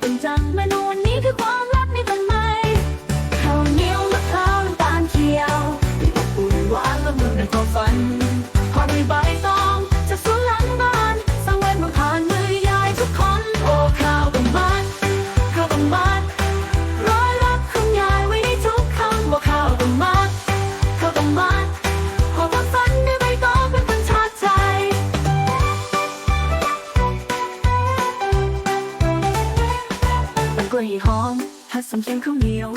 เป็นจังเมนูนี้คือความ สำเสียงข้าวเหนียว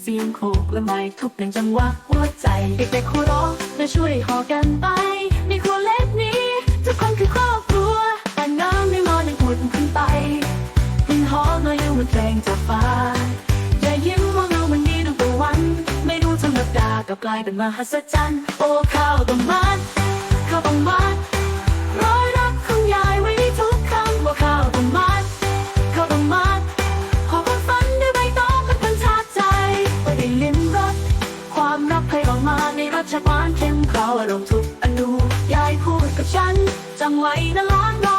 เสียงโคกและไม้ทุบเป็นจังหวะหัวใจ เด็กๆหัวเราะและช่วยหอกันไป ในครัวเล็กนี้ ทุกคนคือครอบครัว แต่น้ำในหม้อยังผุดขึ้นไปกลิ่นหอมลอยอยู่เหมือนเพลงจากฟ้าอย่ายิ้มมองเรามันดีตั้งต่วัน ไม่รู้ธรรมดาก็กลายเป็นมหัศจรรย์ โอ้ข้าวต้มมัดข้าวต้มมัดร้อยรักของย ชาติหวานเข้มเข้าอารมณ์ทุกอนุยายพูดกับฉันจำไว้นะล้าน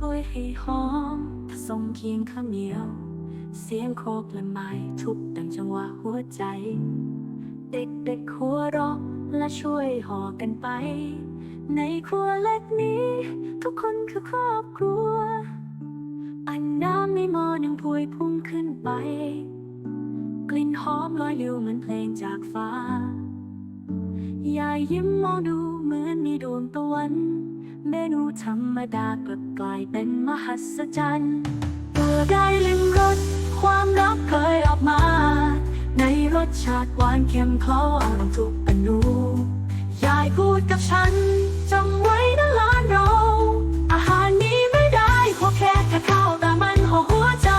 กล้วยให้หอมผสมเคียงข้าวเหนียว เสียงโคกและไม้ทุบดังจังหวะหัวใจ เด็กๆหัวเราะและช่วยห่อกันไป ในครัวเล็กนี้ ทุกคนคือครอบครัว อันน้ำในหม้อยังพวยพุ่งขึ้นไป กลิ่นหอมลอยอยู่เหมือนเพลงจากฟ้ายายยิ้มมองดูเหมือนมีดวงตะวัน เมนูธรรมดากลับกลายเป็นมหัศจรรย์เมื่อได้ลิ้มรสความรักเคยออกมา ในรสชาติหวานเค็มเขาอารมณ์ทุกอนูยายพูดกับฉันจำไว้นะหลานเรา อาหารนี้ไม่ได้พอแค่แค่ข้าวแต่มันห่อหัวใจ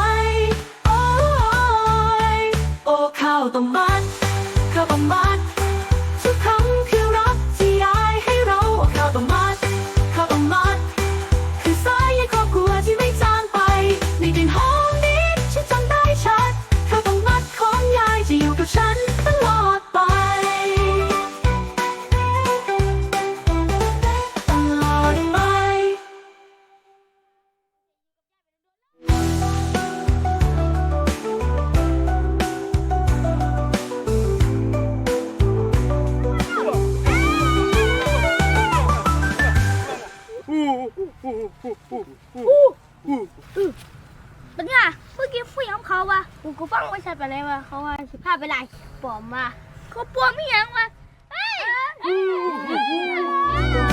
โอ้ยโอ้ข้าวต้มมัดข้าวต้มมัด เป็นไงเมื่อกี้ผู้หญิงของเขาวะกูกูฟังไม่ชัดไปเลยว่าเขาว่าสิพาไปไล่ปลอมมาเขาปลอมไม่ยังวะเฮ้ย